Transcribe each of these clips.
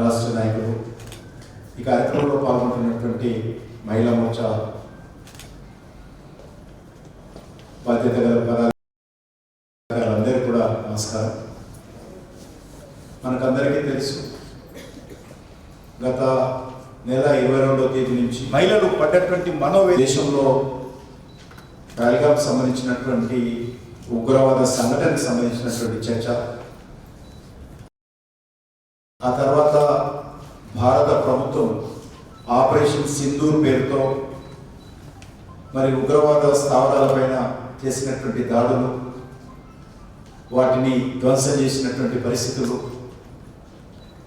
రాష్ట్ర నాయకులు. ఈ కార్యక్రమంలో పాల్గొంటున్నటువంటి మహిళా మోర్చా బాధ్యత గల పదాలందరూ కూడా నమస్కారం. మనకందరికీ తెలుసు గత నెల ఇరవై రెండవ తేదీ నుంచి మహిళలు పడ్డటువంటి మనోవే దేశంలో పహల్గామ్ సంబంధించినటువంటి ఉగ్రవాద సంఘటనకు సంబంధించినటువంటి చర్చ. ఆ తర్వాత ప్రభుత్వం ఆపరేషన్ సింధూర్ పేరుతో మరి ఉగ్రవాద స్థావరాలపైన చేసినటువంటి దాడులు వాటిని ధ్వంసం చేసినటువంటి పరిస్థితులు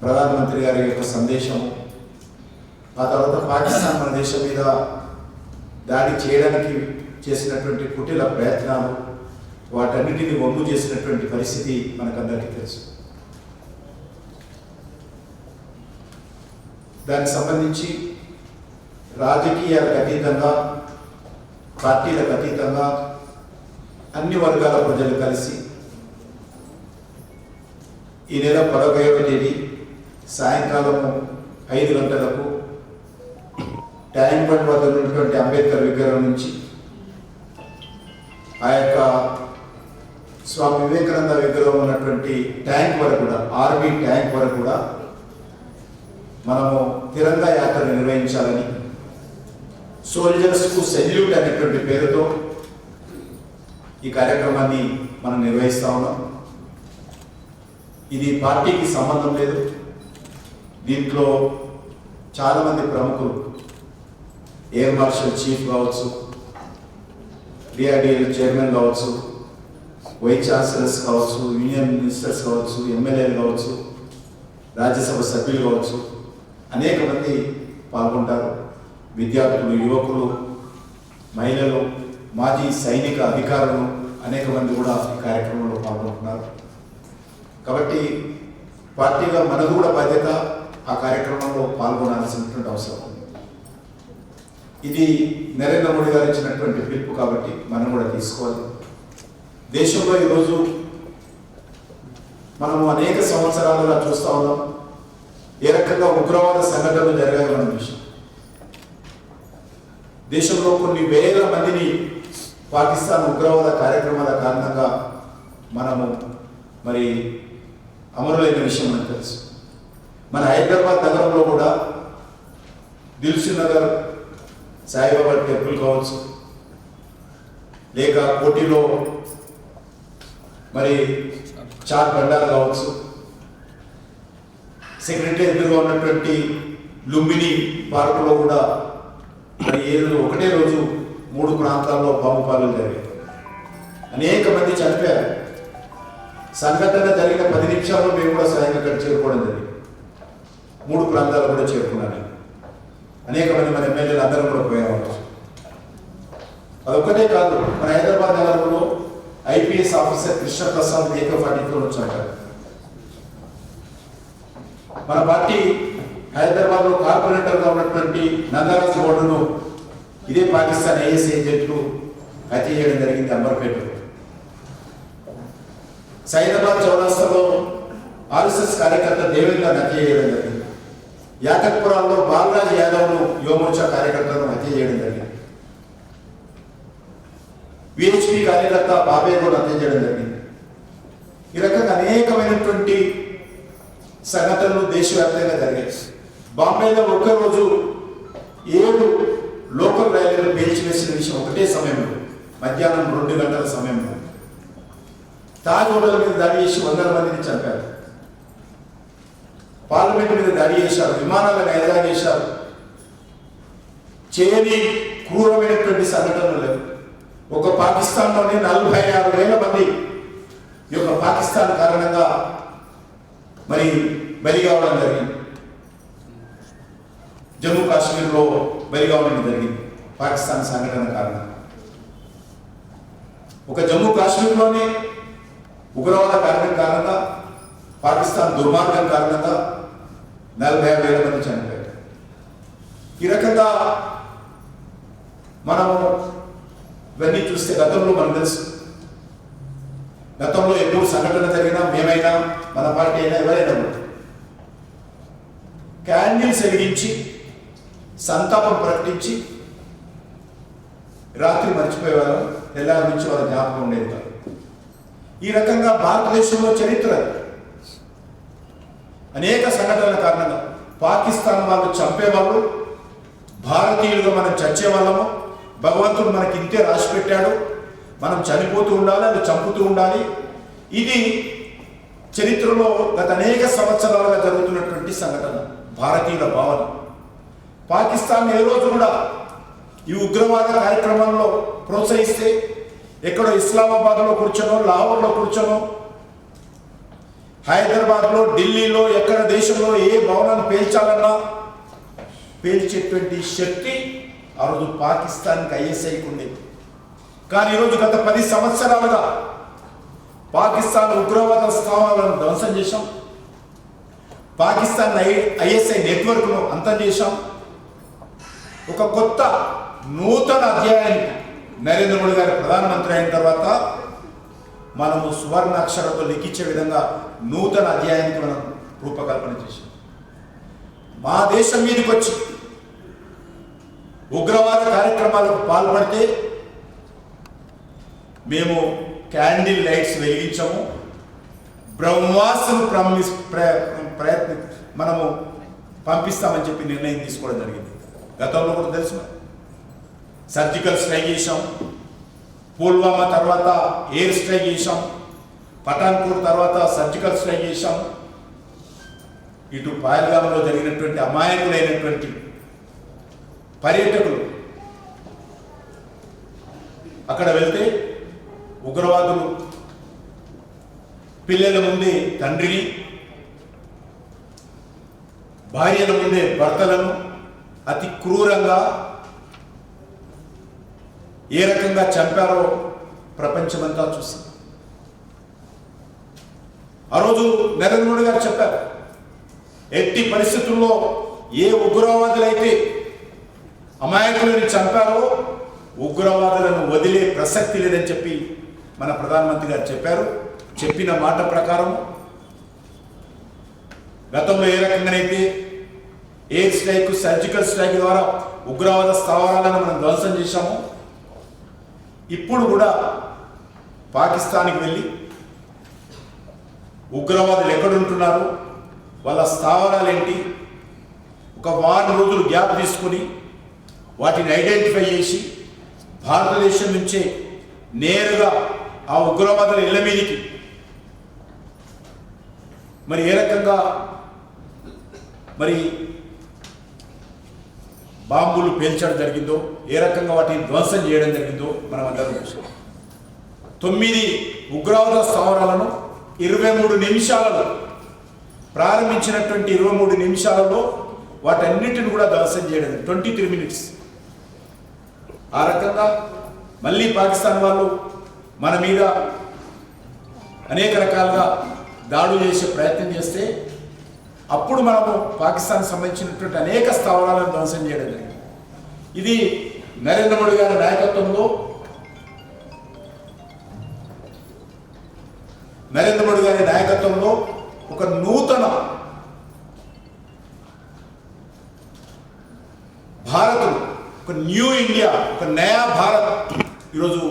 ప్రధానమంత్రి గారి యొక్క సందేశము ఆ తర్వాత పాకిస్తాన్ మన దేశం మీద దాడి చేయడానికి చేసినటువంటి కుటిల ప్రయత్నాలు వాటన్నిటిని వమ్ము చేసినటువంటి పరిస్థితి మనకందరికీ తెలుసు. దానికి సంబంధించి రాజకీయాలకు అతీతంగా పార్టీలకు అతీతంగా అన్ని వర్గాల ప్రజలు కలిసి ఈ నెల పదకొండవ తేదీ సాయంకాలము ఐదు గంటలకు ట్యాంక్ బండ్ వద్ద ఉన్నటువంటి అంబేద్కర్ విగ్రహం నుంచి ఆ యొక్క స్వామి వివేకానంద విగ్రహం ఉన్నటువంటి ట్యాంక్ వరకు కూడా ఆర్మీ ట్యాంక్ వరకు కూడా మనము తిరంగా యాత్ర నిర్వహించాలని సోల్జర్స్కు సెల్యూట్ అనేటువంటి పేరుతో ఈ కార్యక్రమాన్ని మనం నిర్వహిస్తా ఉన్నాం. ఇది పార్టీకి సంబంధం లేదు. దీంట్లో చాలామంది ప్రముఖులు ఎయిర్ మార్షల్ చీఫ్ కావచ్చు డిఆర్డిఎల్ చైర్మన్ కావచ్చు వైస్ ఛాన్సలర్స్ కావచ్చు యూనియన్ మినిస్టర్స్ కావచ్చు ఎమ్మెల్యేలు కావచ్చు రాజ్యసభ సభ్యులు కావచ్చు అనేక మంది పాల్గొంటారు. విద్యార్థులు యువకులు మహిళలు మాజీ సైనిక అధికారులు అనేక మంది కూడా ఈ కార్యక్రమంలో పాల్గొంటున్నారు. కాబట్టి పార్టీగా మనకు కూడా బాధ్యత ఆ కార్యక్రమంలో పాల్గొనాల్సినటువంటి అవసరం ఉంది. ఇది నరేంద్ర మోడీ గారు ఇచ్చినటువంటి పిలుపు కాబట్టి మనం కూడా తీసుకోవాలి. దేశంలో ఈరోజు మనము అనేక సంవత్సరాలుగా చూస్తూ ఉన్నాం. ఏ రకంగా ఉగ్రవాద సంఘటనలు జరగాలన్న విషయం. దేశంలో కొన్ని వేల మందిని పాకిస్తాన్ ఉగ్రవాద కార్యక్రమాల కారణంగా మనము మరి అమరులైన విషయం మనకు తెలుసు. మన హైదరాబాద్ నగరంలో కూడా దిల్సు నగర్ సాయిబాబా టెంపుల్ కావచ్చు లేక కోటిలో మరి చాట్ బండార్ కావచ్చు సెక్రటరీ ఎదురుగా ఉన్నటువంటి లుంబిని పార్కులో కూడా మరి ఏదో ఒకటే రోజు మూడు ప్రాంతాల్లో బాంబు పాలన జరిగాయి. అనేక మంది చనిపోయారు. సంఘటన జరిగిన పది నిమిషాల్లో మేము కూడా స్వయంగా అక్కడ చేరుకోవడం జరిగింది. మూడు ప్రాంతాలు కూడా చేరుకున్నాను అనేక మంది మన ఎమ్మెల్యేలు అందరూ కూడా పోయేవాళ్ళు అదొక్కటే కాదు మన హైదరాబాద్ నగరంలో ఐపీఎస్ ఆఫీసర్ కృష్ణప్రసాద్ ఏక ఫార్టీతో వచ్చారు. మన పార్టీ హైదరాబాద్లో కార్పొరేటర్గా ఉన్నటువంటి నందరాజ్ గౌడ్ను ఇదే పాకిస్తాన్ ఐఎస్ ఏజెంట్లు హత్య చేయడం జరిగింది అంబర్పేటలో సైదాబాద్ చౌరాస్తాలో ఆర్ఎస్ఎస్ కార్యకర్త దేవేంద్ర హత్య చేయడం జరిగింది. యాకత్పురాల్లో బాలరాజ్ యాదవ్ను యువమోర్చా కార్యకర్తలను హత్య చేయడం జరిగింది. విహెచ్పి కార్యకర్త బాబే కూడా హత్య చేయడం జరిగింది. ఈ రకంగా అనేకమైనటువంటి సంఘటనలు దేశవ్యాప్తంగా జరిగాయి. బాంబేలో ఒక్కరోజు ఏడు లోకల్ రైళ్ళను పేల్చివేసిన విషయం ఒకటే సమయంలో మధ్యాహ్నం రెండు గంటల సమయంలో. తాజ్ హోటల్ మీద దాడి చేసి వందల మందిని చంపారు. పార్లమెంట్ మీద దాడి చేశారు విమానాలను ఎదగా చేశారు. చేయని క్రూరమైనటువంటి సంఘటనలు లేవు. ఒక పాకిస్తాన్లోనే నలభై ఆరు వేల మంది ఈ యొక్క పాకిస్తాన్ కారణంగా మరి బలి కావడం జరిగింది. జమ్మూ కాశ్మీర్లో బలి కావడం జరిగింది. పాకిస్తాన్ సంఘటన కారణంగా. ఒక జమ్మూ కాశ్మీర్లోనే ఉగ్రవాద కారణం కారణంగా పాకిస్తాన్ దుర్మార్గం కారణంగా నలభై వేల మంది చనిపోయారు. ఈ రకంగా మనము ఇవన్నీ చూస్తే గతంలో మనకు తెలుసు. గతంలో ఎప్పుడు సంఘటన జరిగినా మేమైనా మన పార్టీ అయినా ఎవరైనా కూడా. క్యాండిల్స్ వెలిగించి సంతాపం ప్రకటించి రాత్రి మర్చిపోయేవారు తెల్లారి నుంచి వాళ్ళ జ్ఞాపకం ఉండేది ఈ రకంగా భారతదేశంలో చరిత్ర. అనేక సంఘటనల కారణంగా పాకిస్తాన్ వాళ్ళు చంపేవాళ్ళు భారతీయులుగా మనం చచ్చేవాళ్ళము భగవంతుడు మనకి ఇంతే రాసి పెట్టాడు మనం చనిపోతూ ఉండాలి అది చంపుతూ ఉండాలి. ఇది చరిత్రలో గత అనేక సంవత్సరాలుగా జరుగుతున్నటువంటి సంఘటన భారతీయుల భావన. పాకిస్తాన్ ఏ రోజు కూడా ఈ ఉగ్రవాద కార్యక్రమంలో ప్రోత్సహిస్తే ఎక్కడో ఇస్లామాబాద్లో కూర్చోనో లాహోర్లో కూర్చోనో హైదరాబాద్లో ఢిల్లీలో ఎక్కడ దేశంలో ఏ భవనాన్ని పేల్చాలన్నా పేల్చేటువంటి శక్తి ఆ రోజు పాకిస్తాన్కి ఐఎస్ఐకి ఉండేది. కానీ ఈరోజు గత పది సంవత్సరాలుగా పాకిస్తాన్ ఉగ్రవాద స్థావరాలను ధ్వంసం చేశాం. పాకిస్తాన్ ఐ ఐఎస్ఐ నెట్వర్క్ను అంతం చేశాం. ఒక కొత్త నూతన అధ్యాయానికి నరేంద్ర మోడీ గారు ప్రధానమంత్రి అయిన తర్వాత మనము సువర్ణ అక్షరంతో లిఖించే విధంగా నూతన అధ్యాయానికి మనం రూపకల్పన చేశాం. మా దేశం మీదకి వచ్చి ఉగ్రవాద కార్యక్రమాలకు పాల్పడితే మేము క్యాండిల్ లైట్స్ వెలిగించము. బ్రహ్మాసును ప్రమిస్ ప్రయత్న మనము పంపిస్తామని చెప్పి నిర్ణయం తీసుకోవడం జరిగింది. గతంలో కూడా తెలుసు సర్జికల్ స్ట్రైక్ చేశాం. పుల్వామా తర్వాత ఎయిర్ స్ట్రైక్ చేసాం పఠాన్పూర్ తర్వాత సర్జికల్ స్ట్రైక్ చేసాం ఇటు పాయల్గాంలో జరిగినటువంటి అమాయకులైనటువంటి పర్యాటకులు. అక్కడ వెళ్తే ఉగ్రవాదులు పిల్లల ముందే తండ్రిని భార్యల ముందే భర్తలను అతి క్రూరంగా ఏ రకంగా చంపారో ప్రపంచమంతా చూసింది. ఆ రోజు నరేంద్ర మోడీ గారు చెప్పారు ఎట్టి పరిస్థితుల్లో ఏ ఉగ్రవాదులైతే అమాయకులను చంపారో ఉగ్రవాదులను వదిలే ప్రసక్తి లేదని చెప్పి మన ప్రధానమంత్రి గారు చెప్పారు చెప్పిన మాట ప్రకారం గతంలో ఏ రకంగానైతే ఎయిర్ స్ట్రైక్ సర్జికల్ స్ట్రైక్ ద్వారా ఉగ్రవాద స్థావరాలను మనం ధ్వంసం చేశాము ఇప్పుడు కూడా పాకిస్తాన్కి వెళ్ళి ఉగ్రవాదులు ఎక్కడుంటున్నారు వాళ్ళ స్థావరాలు ఏంటి ఒక వారం రోజులు గ్యాప్ తీసుకుని వాటిని ఐడెంటిఫై చేసి భారతదేశం నుంచే నేరుగా ఆ ఉగ్రవాదుల ఇళ్ళ మీదికి. మరి ఏ రకంగా మరి బాంబులు పేల్చడం జరిగిందో ఏ రకంగా వాటిని ధ్వంసం చేయడం జరిగిందో మనం అందరం చూసాం తొమ్మిది ఉగ్రవాద స్థావరాలను ఇరవై మూడు నిమిషాలలో ప్రారంభించినటువంటి ఇరవై మూడు నిమిషాలలో వాటన్నిటిని కూడా ధ్వంసం చేయడం ట్వంటీ త్రీ మినిట్స్ ఆ రకంగా మళ్ళీ పాకిస్తాన్ వాళ్ళు మన మీద అనేక రకాలుగా దాడులు చేసే ప్రయత్నం చేస్తే అప్పుడు మనము పాకిస్తాన్ సంబంధించినటువంటి అనేక స్థావరాలను ధ్వంసం చేయడం జరిగింది. ఇది నరేంద్ర మోడీ గారి నాయకత్వంలో నరేంద్ర మోడీ గారి నాయకత్వంలో ఒక నూతన భారత్ ఒక న్యూ ఇండియా ఒక నయా భారత్ ఈరోజు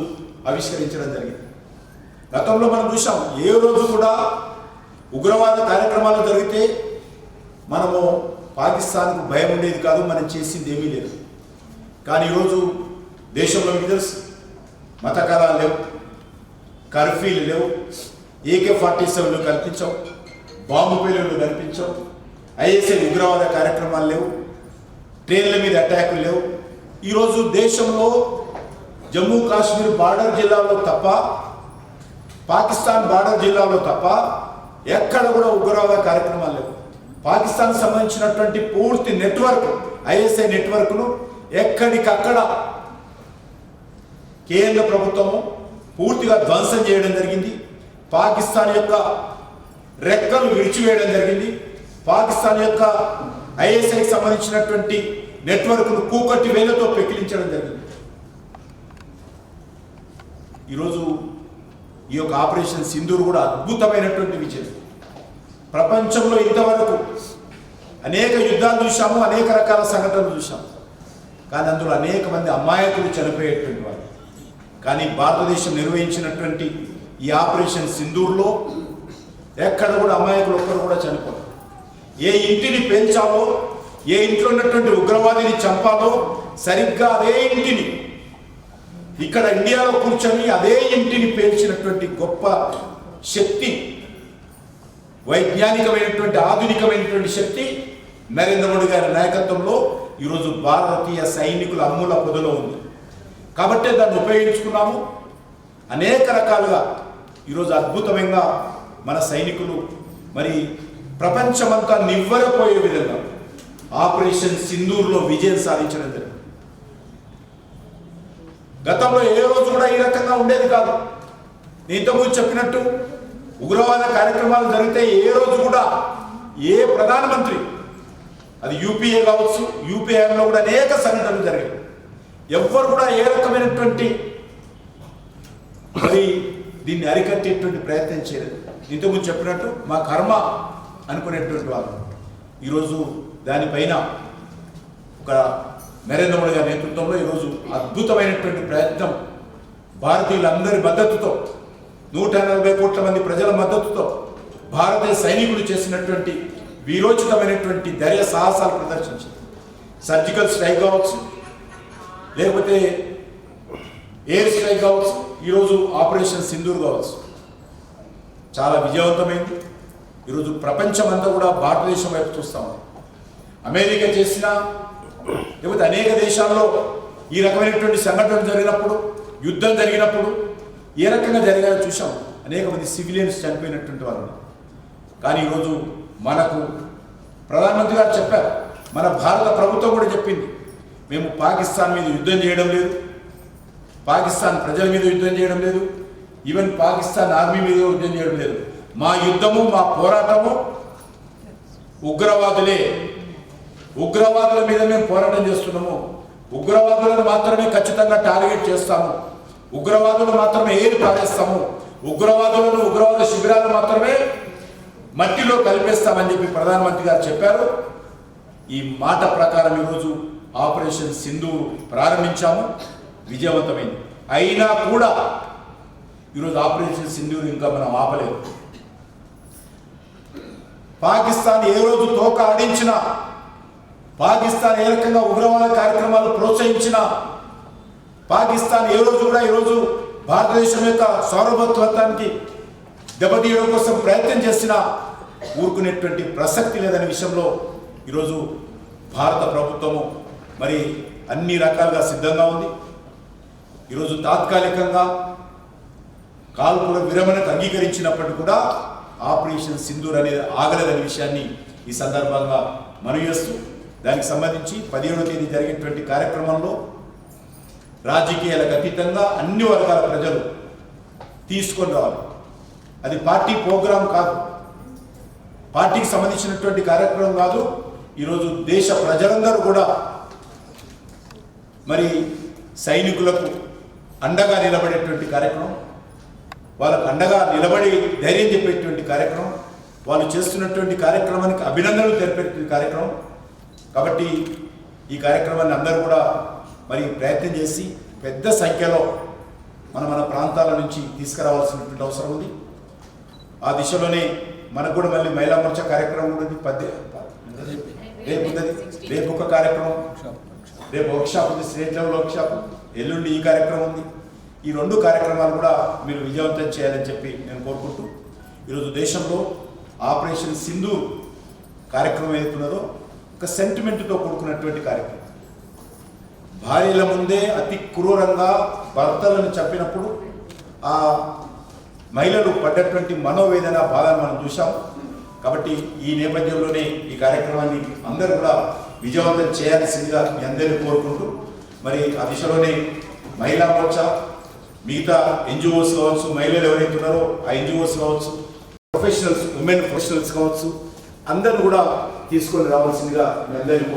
ఆవిష్కరించడం జరిగింది. గతంలో మనం చూసాం ఏ రోజు కూడా ఉగ్రవాద కార్యక్రమాలు జరిగితే మనము పాకిస్తాన్కు భయం ఉండేది కాదు మనం చేసింది ఏమీ లేదు. కానీ ఈరోజు దేశంలో మీకు తెలుసు మతకరాలు లేవు కర్ఫ్యూలు లేవు ఏకే ఫార్టీ సెవెన్లు కల్పించావు బాంబు పేలులు కనిపించావు ఐఎస్ఐ ఉగ్రవాద కార్యక్రమాలు లేవు ట్రైన్ల మీద అటాకులు లేవు. ఈరోజు దేశంలో జమ్మూ కాశ్మీర్ బార్డర్ జిల్లాలో తప్ప పాకిస్తాన్ బార్డర్ జిల్లాలో తప్ప ఎక్కడ కూడా ఉగ్రవాద కార్యక్రమాలు లేవు. పాకిస్తాన్ సంబంధించినటువంటి పూర్తి నెట్వర్క్ ఐఎస్ఐ నెట్వర్క్ను ఎక్కడికక్కడ కేంద్ర ప్రభుత్వము పూర్తిగా ధ్వంసం చేయడం జరిగింది. పాకిస్తాన్ యొక్క రెక్కలు విడిచివేయడం జరిగింది. పాకిస్తాన్ యొక్క ఐఎస్ఐకి సంబంధించినటువంటి నెట్వర్క్ను కూకట్టి వేలతో పెకిలించడం జరిగింది. ఈరోజు ఈ యొక్క ఆపరేషన్ సింధూర్ కూడా అద్భుతమైనటువంటి విజయం. ప్రపంచంలో ఇంతవరకు అనేక యుద్ధాలు చూశాము అనేక రకాల సంఘటనలు చూశాము. కానీ అందులో అనేక మంది అమాయకులు చనిపోయేటువంటి వారు కానీ భారతదేశం నిర్వహించినటువంటి ఈ ఆపరేషన్ సింధూర్లో ఎక్కడ కూడా అమాయకులు ఒక్కరు కూడా చనిపోరు ఏ ఇంటిని పేల్చాలో ఏ ఇంట్లో ఉన్నటువంటి ఉగ్రవాదిని చంపాలో సరిగ్గా అదే ఇంటిని ఇక్కడ ఇండియాలో కూర్చొని అదే ఇంటిని పేల్చినటువంటి గొప్ప శక్తి వైజ్ఞానికమైనటువంటి ఆధునికమైనటువంటి శక్తి నరేంద్ర మోడీ గారి నాయకత్వంలో ఈరోజు భారతీయ సైనికుల అమ్ముల పొదలో ఉంది. కాబట్టి దాన్ని ఉపయోగించుకున్నాము. అనేక రకాలుగా ఈరోజు అద్భుతమైన మన సైనికులు మరి ప్రపంచమంతా నివ్వరపోయే విధంగా ఆపరేషన్ సింధూర్లో విజయం సాధించడం జరిగింది. గతంలో ఏ రోజు కూడా ఈ రకంగా ఉండేది కాదు. నేను ఇంతకుముందు చెప్పినట్టు ఉగ్రవాద కార్యక్రమాలు జరిగితే ఏ రోజు కూడా ఏ ప్రధానమంత్రి అది యూపీఏ కావచ్చు యూపీఏలో కూడా అనేక సంఘటనలు జరిగాయి. ఎవ్వరు కూడా ఏ రకమైనటువంటి మరి దీన్ని అరికట్టేటువంటి ప్రయత్నం చేయలేదు. ఇంతకుముందు చెప్పినట్టు మా కర్మ అనుకునేటువంటి వాళ్ళు. ఈరోజు దానిపైన ఒక నరేంద్ర మోడీ గారి నేతృత్వంలో ఈరోజు అద్భుతమైనటువంటి ప్రయత్నం భారతీయులందరి మద్దతుతో నూట నలభై కోట్ల మంది ప్రజల మద్దతుతో భారతీయ సైనికులు చేసినటువంటి వీరోచితమైనటువంటి ధైర్య సాహసాలు ప్రదర్శించింది. సర్జికల్ స్ట్రైక్ కావచ్చు లేకపోతే ఎయిర్ స్ట్రైక్ కావచ్చు ఈరోజు ఆపరేషన్ సింధూర్ కావచ్చు. చాలా విజయవంతమైంది. ఈరోజు ప్రపంచం అంతా కూడా భారతదేశం వైపు చూస్తాము అమెరికా చేసిన లేకపోతే అనేక దేశాల్లో ఈ రకమైనటువంటి సంఘటనలు జరిగినప్పుడు యుద్ధం జరిగినప్పుడు ఏ రకంగా జరిగాయో చూసాం అనేక మంది సివిలియన్స్ చనిపోయినటువంటి వారు కానీ ఈరోజు మనకు ప్రధానమంత్రి గారు చెప్పారు మన భారత ప్రభుత్వం కూడా చెప్పింది మేము పాకిస్తాన్ మీద యుద్ధం చేయడం లేదు పాకిస్తాన్ ప్రజల మీద యుద్ధం చేయడం లేదు ఈవెన్ పాకిస్తాన్ ఆర్మీ మీద యుద్ధం చేయడం లేదు. మా యుద్ధము మా పోరాటము ఉగ్రవాదులే ఉగ్రవాదుల మీద మేము పోరాటం చేస్తున్నాము. ఉగ్రవాదులను మాత్రమే ఖచ్చితంగా టార్గెట్ చేస్తాము. ఉగ్రవాదులు మాత్రమే ఏరి పారేస్తాము. ఉగ్రవాదులను ఉగ్రవాద శిబిరాలు మాత్రమే మట్టిలో కల్పిస్తామని చెప్పి ప్రధానమంత్రి గారు చెప్పారు. ఈ మాట ప్రకారం ఈరోజు ఆపరేషన్ సింధు ప్రారంభించాము. విజయవంతమైంది. అయినా కూడా ఈరోజు ఆపరేషన్ సింధూర్ ఇంకా మనం ఆపలేదు. పాకిస్తాన్ ఏ రోజు తోక ఆడించినా పాకిస్తాన్ ఏ రకంగా ఉగ్రవాద కార్యక్రమాలు ప్రోత్సహించినా పాకిస్తాన్ ఏ రోజు కూడా ఈరోజు భారతదేశం యొక్క సార్వభౌమత్వానికి దెబ్బతీయడం కోసం ప్రయత్నం చేసినా ఊరుకునేటువంటి ప్రసక్తి లేదనే విషయంలో ఈరోజు భారత ప్రభుత్వము మరి అన్ని రకాలుగా సిద్ధంగా ఉంది. ఈరోజు తాత్కాలికంగా కాల్పుల విరమణకు అంగీకరించినప్పటికీ కూడా ఆపరేషన్ సింధూర్ అనేది ఆగలేదనే విషయాన్ని ఈ సందర్భంగా మనవి చేస్తూ దానికి సంబంధించి పదిహేడవ తేదీ జరిగేటువంటి కార్యక్రమంలో రాజకీయాలకు అతీతంగా అన్ని వర్గాల ప్రజలు తీసుకొని రావాలి. అది పార్టీ ప్రోగ్రాం కాదు. పార్టీకి సంబంధించినటువంటి కార్యక్రమం కాదు. ఈరోజు దేశ ప్రజలందరూ కూడా మరి సైనికులకు అండగా నిలబడేటువంటి కార్యక్రమం వాళ్ళకు అండగా నిలబడి ధైర్యం చెప్పేటువంటి కార్యక్రమం వాళ్ళు చేస్తున్నటువంటి కార్యక్రమానికి అభినందనలు తెలిపేటువంటి కార్యక్రమం కాబట్టి ఈ కార్యక్రమాన్ని అందరూ కూడా మరి ప్రయత్నం చేసి పెద్ద సంఖ్యలో మన మన ప్రాంతాల నుంచి తీసుకురావాల్సినటువంటి అవసరం ఉంది. ఆ దిశలోనే మనకు కూడా మళ్ళీ మహిళా మోర్చా కార్యక్రమం ఉంటుంది. ఉంది పద్దె రేపు ఉన్నది రేపు ఒక కార్యక్రమం. రేపు వర్క్షాప్ ఉంది. స్టేట్ లెవెల్ వర్క్షాప్ ఎల్లుండి ఈ కార్యక్రమం ఉంది. ఈ రెండు కార్యక్రమాలు కూడా మీరు విజయవంతం చేయాలని చెప్పి నేను కోరుకుంటూ ఈరోజు దేశంలో ఆపరేషన్ సింధు కార్యక్రమం ఏదైతున్నదో ఒక సెంటిమెంట్తో కూడుకున్నటువంటి కార్యక్రమం. భార్యల ముందే అతి క్రూరంగా భర్తలను చంపినప్పుడు ఆ మహిళలు పడ్డటువంటి మనోవేదన బాధను మనం చూసాం కాబట్టి ఈ నేపథ్యంలోనే ఈ కార్యక్రమాన్ని అందరూ కూడా విజయవంతం చేయాల్సిందిగా మీ అందరినీ కోరుకుంటూ మరి ఆ దిశలోనే మహిళా మోర్చా మిగతా ఎన్జిఓస్ కావచ్చు మహిళలు ఎవరైతే ఉన్నారో ఆ ఎన్జిఓస్ కావచ్చు ప్రొఫెషనల్స్ ఉమెన్ ప్రొఫెషనల్స్ కావచ్చు అందరూ కూడా తీసుకొని రావాల్సిందిగా మీ అందరినీ